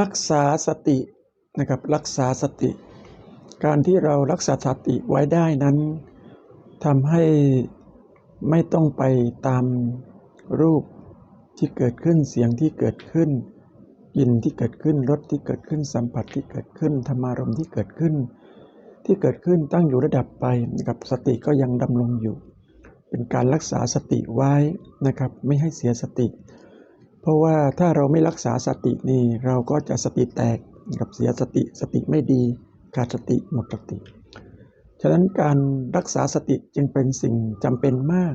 รักษาสตินะครับรักษาสติ การที่เรารักษาสติไว้ได้นั้นทำให้ไม่ต้องไปตามรูปที่เกิดขึ้นเสียงที่เกิดขึ้นกลิ่นที่เกิดขึ้นรสที่เกิดขึ้นสัมผัสที่เกิดขึ้นธรรมารมที่เกิดขึ้น ที่เกิดขึ้นตั้งอยู่ระดับไปนะครับสติก็ยังดำรงอยู่ เป็นการรักษาสติไว้นะครับ ไม่ให้เสียสติ เพราะว่าถ้าเราไม่รักษาสตินี่เราก็จะสติแตกกับเสียสติสติไม่ดีขาดสติหมดสติ ฉะนั้นการรักษาสติจึงเป็นสิ่งจำเป็นมาก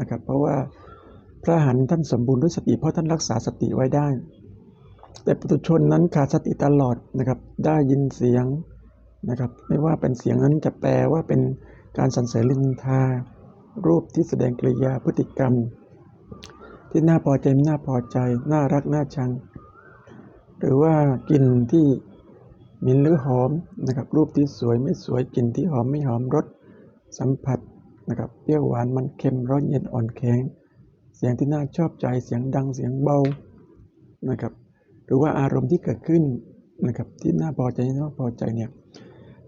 นะครับ เพราะว่าพระหันท่านสมบูรณ์ด้วยสติเพราะท่านรักษาสติไว้ได้ แต่ปุถุชนนั้นขาดสติตลอดนะครับได้ยินเสียงนะครับไม่ว่าเป็นเสียงนั้นจะแปลว่าเป็นการสรรเสริญลินทา รูปที่แสดงกริยาพฤติกรรม ที่น่าพอใจไม่น่าพอใจ น่ารักน่าชัง หรือว่ากลิ่นที่หม็นหรือหอมนะครับ รูปที่สวยไม่สวยกลิ่นที่หอมไม่หอมรสสัมผัสนะครับเปรี้ยวหวานมันเค็มร้อนเย็นอ่อนแข็ง เสียงที่น่าชอบใจเสียงดังเสียงเบานะครับ หรือว่าอารมณ์ที่เกิดขึ้นนะครับที่น่าพอใจน่าพอใจเนี่ย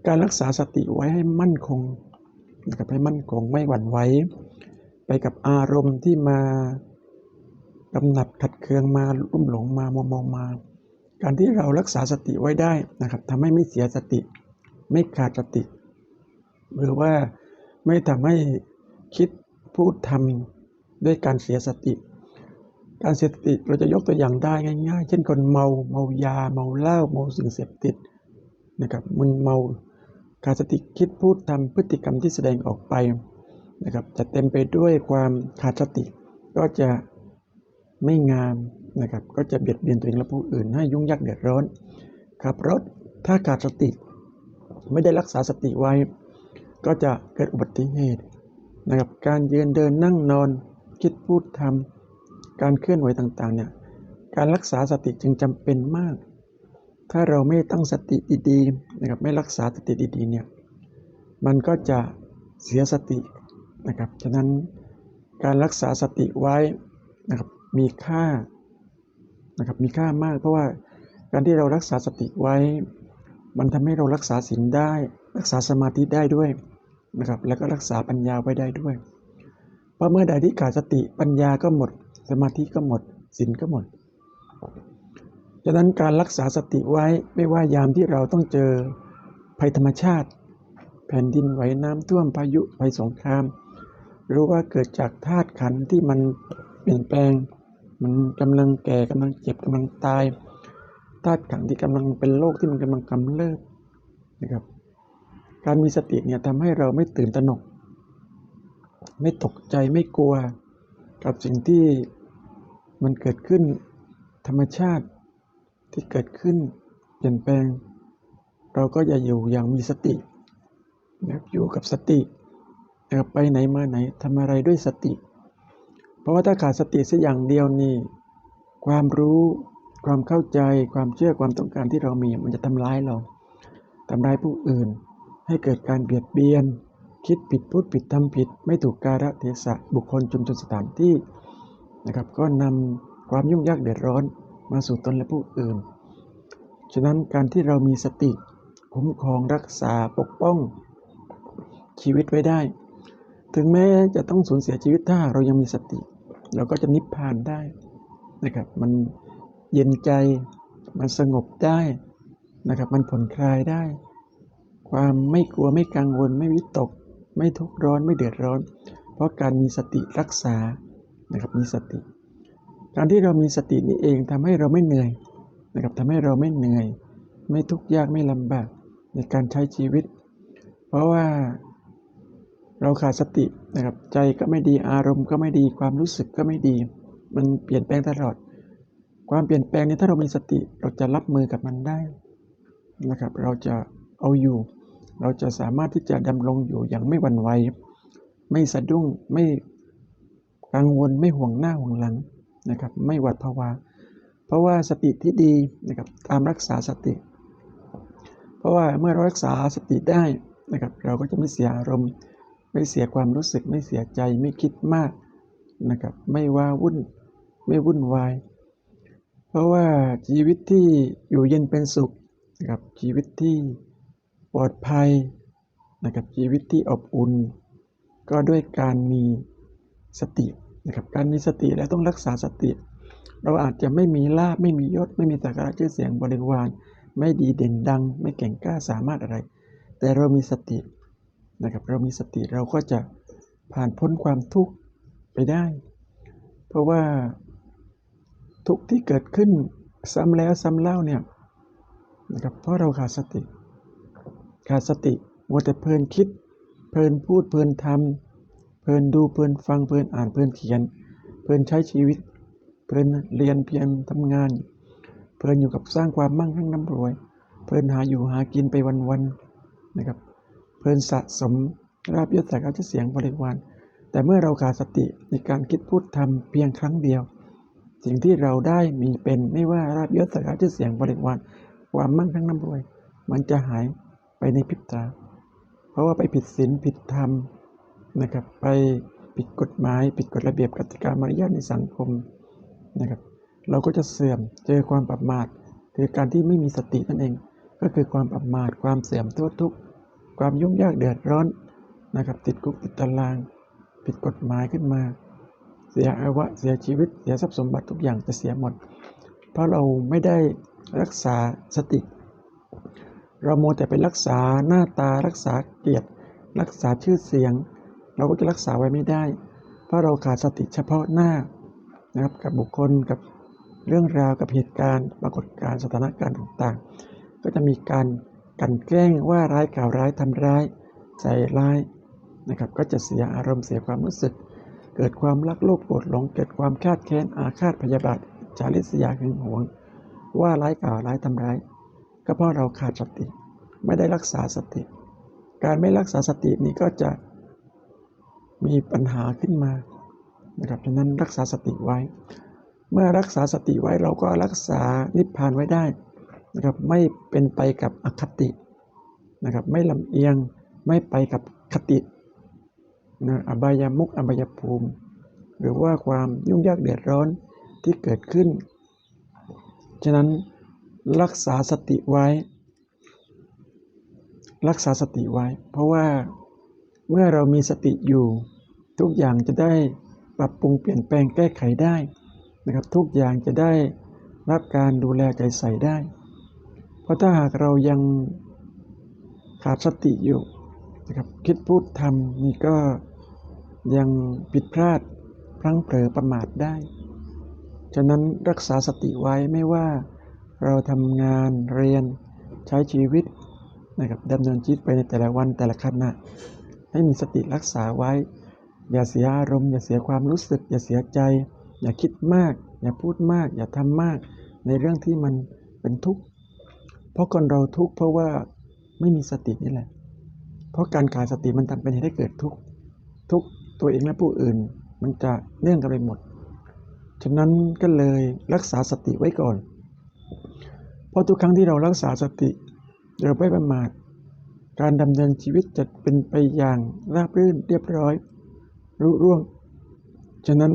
การรักษาสติไว้ให้มั่นคงนะครับให้มั่นคงไม่หวั่นไหวไปกับอารมณ์ที่มา กำหนัดขัดเคืองมารุ่มหลงมามัวเมามา การที่เรารักษาสติไว้ได้นะครับทำให้ไม่เสียสติ ไม่ขาดสติ หรือว่าไม่ทำให้คิดพูดทำด้วยการเสียสติ การเสียสติเราจะยกตัวอย่างได้ง่ายๆ เช่นคนเมาเมายาเมาเหล้าเมาสิ่งเสพติดนะครับมึนเมาขาดสติคิดพูดทำพฤติกรรมที่แสดงออกไปนะครับจะเต็มไปด้วยความขาดสติก็จะ ไม่งามนะครับก็จะเบียดเบียนตัวเองและผู้อื่นให้ยุ่งยากเดือดร้อนขับรถถ้าขาดสติ ไม่ได้รักษาสติไว้ ก็จะเกิดอุบัติเหตุนะครับการยืนเดินนั่งนอนคิดพูดทำการเคลื่อนไหวต่างๆเนี่ยการรักษาสติจึงจำเป็นมาก ถ้าเราไม่ตั้งสติดีๆนะครับไม่รักษาสติดีๆเนี่ยมันก็จะเสียสตินะครับฉะนั้นการรักษาสติไว้นะครับ มีค่านะครับมีค่ามาก เพราะว่าการที่เรารักษาสติไว้ มันทำให้เรารักษาศีลได้ รักษาสมาธิได้ด้วยนะครับแล้วก็รักษาปัญญาไว้ได้ด้วย เพราะเมื่อใดที่ขาดสติปัญญาก็หมด สมาธิก็หมดศีลก็หมดฉะนั้นการรักษาสติไว้ไม่ว่ายามที่เราต้องเจอภัยธรรมชาติ แผ่นดินไหวน้ำท่วมพายุภัยสงคราม หรือว่าเกิดจากธาตุขันที่มันเปลี่ยนแปลง มันกำลังแก่กำลังเจ็บกำลังตายธาตุขันธ์ที่กำลังเป็นโรคที่มันกำลังกำเริบนะครับ การมีสติเนี่ยทำให้เราไม่ตื่นตระหนก ไม่ตกใจไม่กลัวกับสิ่งที่มันเกิดขึ้นธรรมชาติที่เกิดขึ้นเปลี่ยนแปลง เราก็จะอยู่อย่างมีสตินะอยู่กับสตินะไปไหนมาไหนทำอะไรด้วยสติ เพราะว่าถ้าขาดสติสักอย่างเดียวนี่ ความรู้ความเข้าใจความเชื่อความต้องการที่เรามีมันจะทำร้ายเราทำร้ายผู้อื่น ให้เกิดการเบียดเบียน คิดผิดพูดผิดทำผิด ไม่ถูกกาลเทศะบุคคลชุมชนสถานที่นะครับ ก็นำความยุ่งยากเดือดร้อนมาสู่ตนและผู้อื่น ฉะนั้นการที่เรามีสติคุ้มครองรักษาปกป้องชีวิตไว้ได้ ถึงแม้จะต้องสูญเสียชีวิตถ้าเรายังมีสติ เราก็จะนิพพานได้นะครับ มันเย็นใจ มันสงบได้นะครับ มันผ่อนคลายได้ ความไม่กลัวไม่กังวลไม่วิตก ไม่ทุกข์ร้อนไม่เดือดร้อน เพราะการมีสติรักษานะครับมีสติ การที่เรามีสตินี่เองทำให้เราไม่เหนื่อยนะครับทำให้เราไม่เหนื่อย ไม่ทุกข์ยากไม่ลำบากในการใช้ชีวิต เพราะว่า เราขาดสตินะครับ ใจก็ไม่ดีอารมณ์ก็ไม่ดีความรู้สึกก็ไม่ดี มันเปลี่ยนแปลงตลอด ความเปลี่ยนแปลงนี้ถ้าเรามีสติเราจะรับมือกับมันได้นะครับ เราจะเอาอยู่ เราจะสามารถที่จะดำรงอยู่อย่างไม่หวั่นไหวไม่สะดุ้งไม่กังวลไม่ห่วงหน้าห่วงหลังนะครับ ไม่หวัดภาวาเพราะว่าสติที่ดีนะครับตามรักษาสติ เพราะว่าเมื่อเรารักษาสติได้นะครับ เราก็จะไม่เสียอารมณ์ ไม่เสียความรู้สึกไม่เสียใจไม่คิดมากนะครับ ไม่ว้าวุ่นไม่วุ่นวาย เพราะว่าชีวิตที่อยู่เย็นเป็นสุขนะครับชีวิตที่ปลอดภัยนะครับชีวิตที่อบอุ่น ก็ด้วยการมีสตินะครับการมีสติและต้องรักษาสติ เราอาจจะไม่มีลาบไม่มียศ ไม่มีสักการะชื่อเสียงบริวาร ไม่ดีเด่นดัง ไม่เก่งกล้าสามารถอะไร แต่เรามีสติ นะครับเรามีสติเราก็จะผ่านพ้นความทุกข์ไปได้ เพราะว่าทุกข์ที่เกิดขึ้นซ้ำแล้วซ้ำเล่าเนี่ยนะครับเพราะเราขาดสติ ขาดสติมัวแต่เพลินคิด เพลินพูดเพลินทำเพลินดูเพลินฟังเพลินอ่านเพลินเขียน เพลินใช้ชีวิต เพลินเรียนเพียรทำงาน เพลินอยู่กับสร้างความมั่งคั่งร่ำรวย เพลินหาอยู่หากินไปวันๆนะครับ เพลินสะสมราบยศศักดิ์ชื่อเสียงบริวารแต่เมื่อเราขาดสติในการคิดพูดทำเพียงครั้งเดียว สิ่งที่เราได้มีเป็นไม่ว่าราบยศศักดิ์ชื่อเสียงบริวารความมั่งคั่งร่ำรวย มันจะหายไปในพริบตา เพราะว่าไปผิดศีลผิดธรรมนะครับ ไปผิดกฎหมาย ผิดกฎระเบียบกติกามารยาทในสังคมนะครับ เราก็จะเสื่อมเจอความประมาทคือการที่ไม่มีสตินั่นเอง ก็คือความประมาทความเสื่อมโทษทุกข์ ความยุ่งยากเดือดร้อนนะครับ ติดคุกติดตาราง ผิดกฎหมายขึ้นมา เสียอวะเสียชีวิต เสียทรัพย์สมบัติทุกอย่างจะเสียหมด เพราะเราไม่ได้รักษาสติ เราโมแต่ไปรักษาหน้าตารักษาเกียรติ รักษาชื่อเสียง เราก็จะรักษาไว้ไม่ได้ เพราะเราขาดสติเฉพาะหน้านะครับกับบุคคลกับเรื่องราวกับเหตุการณ์ ปรากฏการณ์สถานการณ์ต่างๆ ก็จะมีการ กันแกล้งว่าร้ายกล่าวร้ายทำร้ายใส่ร้ายนะครับก็จะเสียอารมณ์เสียความรู้สึก เกิดความรักโลภโกรธหลง เกิดความคาดแค้นอาฆาตพยาบาทจาริษยาหึงหวง ว่าร้ายกล่าวร้ายทำร้าย ก็เพราะเราขาดสติ ไม่ได้รักษาสติ การไม่รักษาสตินี้ก็จะมีปัญหาขึ้นมานะครับฉะนั้นรักษาสติไว้ เมื่อรักษาสติไว้เราก็รักษานิพพานไว้ได้ นะครับไม่เป็นไปกับอคตินะครับไม่ลำเอียงไม่ไปกับคตินะอบายามุกอบายภูมิ หรือว่าความยุ่งยากเดือดร้อนที่เกิดขึ้น ฉะนั้นรักษาสติไว้ รักษาสติไว้ เพราะว่าเมื่อเรามีสติอยู่ ทุกอย่างจะได้ปรับปรุงเปลี่ยนแปลงแก้ไขได้นะครับทุกอย่างจะได้รับการดูแลใจใส่ได้ เพราะถ้าหากเรายังขาดสติอยู่นะครับคิดพูดทำนี่ก็ยังผิดพลาดพลั้งเผลอประมาทได้ ฉะนั้นรักษาสติไว้ไม่ว่าเราทำงานเรียนใช้ชีวิตนะครับดำเนินชีวิตไปในแต่ละวันแต่ละขณะให้มีสติรักษาไว้ อย่าเสียอารมณ์อย่าเสียความรู้สึก อย่าเสียใจ อย่าคิดมาก อย่าพูดมาก อย่าทำมาก ในเรื่องที่มันเป็นทุกข์ เพราะคนเราทุกข์เพราะว่าไม่มีสตินี่แหละ เพราะการขาดสติมันทำเป็นเหตุให้เกิดทุกข์ทุกตัวเองและผู้อื่น มันจะเนื่องกันไปหมด ฉะนั้นก็เลยรักษาสติไว้ก่อน เพราะทุกครั้งที่เรารักษาสติ เราไม่ประมาทการดำเนินชีวิตจะเป็นไปอย่างราบรื่นเรียบร้อย รุ่ร่วง ฉะนั้น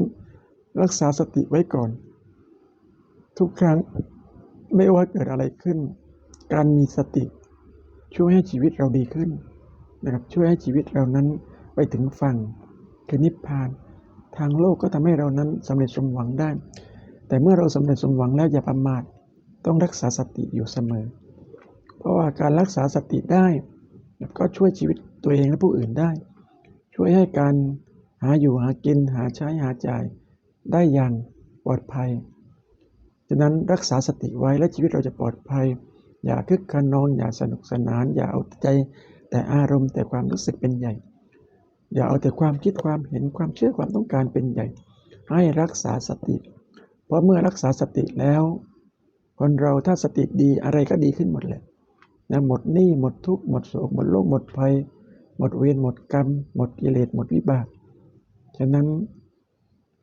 รักษาสติไว้ก่อน ทุกครั้งไม่ว่าเกิดอะไรขึ้น การมีสติ ช่วยให้ชีวิตเราดีขึ้นนะครับช่วยให้ชีวิตเรานั้นไปถึงฝั่งคือนิพพาน ทางโลกก็ทำให้เรานั้นสำเร็จสมหวังได้ แต่เมื่อเราสำเร็จสมหวังแล้วอย่าประมาทต้องรักษาสติอยู่เสมอ เพราะว่าการรักษาสติได้ก็ช่วยชีวิตตัวเองและผู้อื่นได้ ช่วยให้การหาอยู่หากินหาใช้หาจ่ายได้อย่างปลอดภัยฉะนั้นรักษาสติไว้และชีวิตเราจะปลอดภัย อย่าคึกขนอง อย่าสนุกสนาน อย่าเอาใจ แต่อารมณ์แต่ความรู้สึกเป็นใหญ่ อย่าเอาแต่ความคิดความเห็นความเชื่อความต้องการเป็นใหญ่ ให้รักษาสติ เพราะเมื่อรักษาสติแล้ว คนเราถ้าสติดีอะไรก็ดีขึ้นหมดเลยนะหมดหนี้หมดทุกข์หมดโศกหมดโรคหมดภัย หมดเวรหมดกรรม หมดกิเลสหมดวิบากฉะนั้น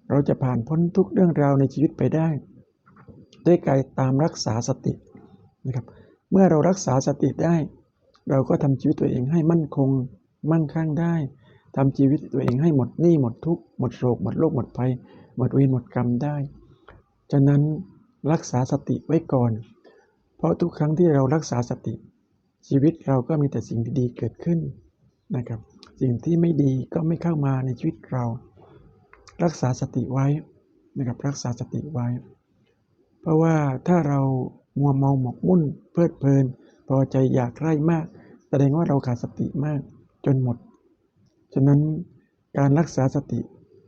เราจะผ่านพ้นทุกเรื่องราวในชีวิตไปได้ ด้วยการตามรักษาสตินะครับ เมื่อเรารักษาสติได้ เราก็ทำชีวิตตัวเองให้มั่นคง มั่งคั่งได้ทำชีวิตตัวเองให้หมดหนี้หมดทุกข์หมดโศกหมดโรคหมดภัย หมดเวรหมดกรรมได้ ฉะนั้นรักษาสติไว้ก่อน เพราะทุกครั้งที่เรารักษาสติ ชีวิตเราก็มีแต่สิ่งดีๆเกิดขึ้นนะครับ สิ่งที่ไม่ดีก็ไม่เข้ามาในชีวิตเรา รักษาสติไว้นะครับรักษาสติไว้ เพราะว่าถ้าเรา มัวเมาหมกมุ่น เพลิดเพลินพอใจอยากใคร่มาก แสดงว่าเราขาดสติมากจนหมด ฉะนั้นการรักษาสติ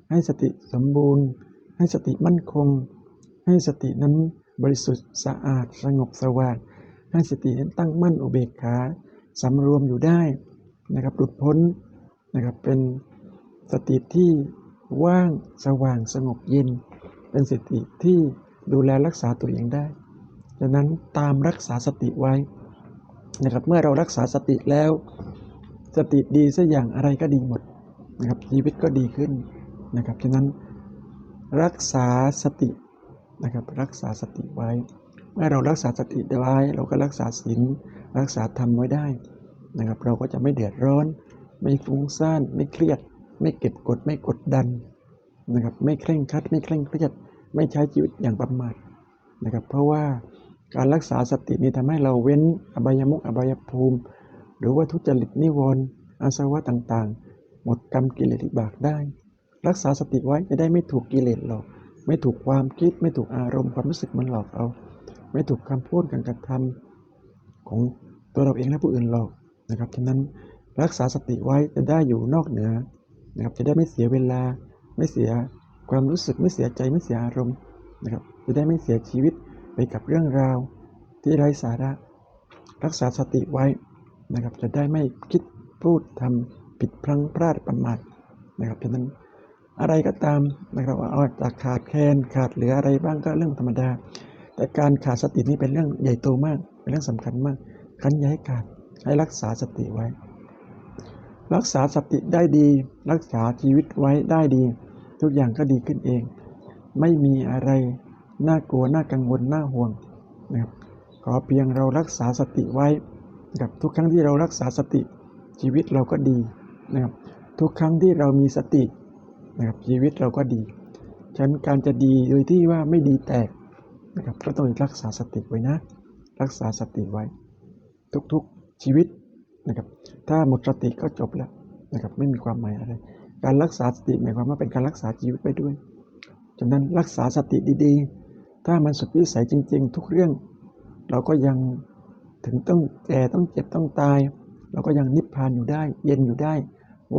ให้สติสมบูรณ์ ให้สติมั่นคง ให้สตินั้นบริสุทธิ์สะอาดสงบสว่างให้สตินั้นตั้งมั่นอุเบกขาสำรวมอยู่ได้นะครับหลุดพ้นนะครับเป็นสติที่ว่างสว่างสงบเย็น เป็นสติที่ดูแลรักษาตัวเองได้ ดังนั้นตามรักษาสติไว้นะครับเมื่อเรารักษาสติแล้ว สติดีสักอย่างอะไรก็ดีหมดนะครับชีวิตก็ดีขึ้นนะครับฉะนั้นรักษาสตินะครับรักษาสติไว้ เมื่อเรารักษาสติไว้ เราก็รักษาศีลรักษาธรรมไว้ได้นะครับเราก็จะไม่เดือดร้อน ไม่ฟุ้งซ่านไม่เครียด ไม่เก็บกดไม่กดดันนะครับไม่เคร่งครัดไม่เคร่งเครียด ไม่ใช้ชีวิตอย่างประมาทนะครับเพราะว่า การรักษาสตินี้ทำให้เราเว้นอบายมุขอบายภูมิ หรือว่าทุจริตนิวรณ์อาสวะต่างๆ หมดกรรมกิเลสบากได้ รักษาสติไว้จะได้ไม่ถูกกิเลสหลอก ไม่ถูกความคิด ไม่ถูกอารมณ์ความรู้สึกมันหลอกเอา ไม่ถูกคำพูดการกระทำของตัวเราเองและผู้อื่นหลอกนะครับ ฉะนั้นรักษาสติไว้จะได้อยู่นอกเหนือนะครับ จะได้ไม่เสียเวลา ไม่เสียความรู้สึก ไม่เสียใจ ไม่เสียอารมณ์นะครับ จะได้ไม่เสียชีวิต ไปกับเรื่องราวที่ไร้สาระ รักษาสติไว้นะครับ จะได้ไม่คิดพูดทำผิดพลั้งพลาดประมาทนะครับฉะนั้นอะไรก็ตามนะครับอาจจะขาดแคลนขาดเหลืออะไรบ้างก็เรื่องธรรมดา แต่การขาดสตินี่เป็นเรื่องใหญ่โตมากเป็นเรื่องสำคัญมากคันย่าให้ขาดให้รักษาสติไว้ รักษาสติได้ดี รักษาชีวิตไว้ได้ดี ทุกอย่างก็ดีขึ้นเอง ไม่มีอะไร น่ากลัวน่ากังวลน่าห่วงนะครับขอเพียงเรารักษาสติไว้นะครับทุกครั้งที่เรารักษาสติชีวิตเราก็ดีนะครับทุกครั้งที่เรามีสตินะครับชีวิตเราก็ดีฉะนั้นการจะดีโดยที่ว่าไม่ดีแตกนะครับก็ต้องรักษาสติไว้นะ รักษาสติไว้ ทุกๆชีวิตนะครับถ้าหมดสติก็จบแล้วนะครับไม่มีความหมายอะไร การรักษาสติหมายความว่าเป็นการรักษาชีวิตไปด้วยฉะนั้นรักษาสติดีๆ ถ้ามันสุดวิสัยจริง ๆ ทุกเรื่อง เราก็ยังถึงต้องแก่ต้องเจ็บต้องตาย เราก็ยังนิพพานอยู่ได้ เย็นอยู่ได้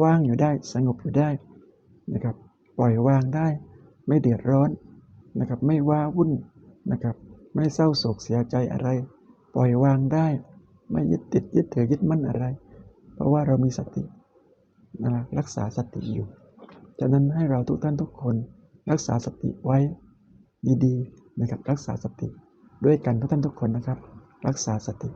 ว่างอยู่ได้สงบอยู่ได้นะครับ ปล่อยวางได้ ไม่เดือดร้อนนะครับ ไม่ว้าวุ่นนะครับ ไม่เศร้าโศกเสียใจอะไร ปล่อยวางได้ ไม่ยึดติดยึดถือยึดมั่นอะไร เพราะว่าเรามีสตินะรักษาสติอยู่ฉะนั้นให้เราทุกท่านทุกคนรักษาสติไว้ดีๆ นะครับรักษาสติด้วยกันทุกท่านทุกคนนะครับ รักษาสติ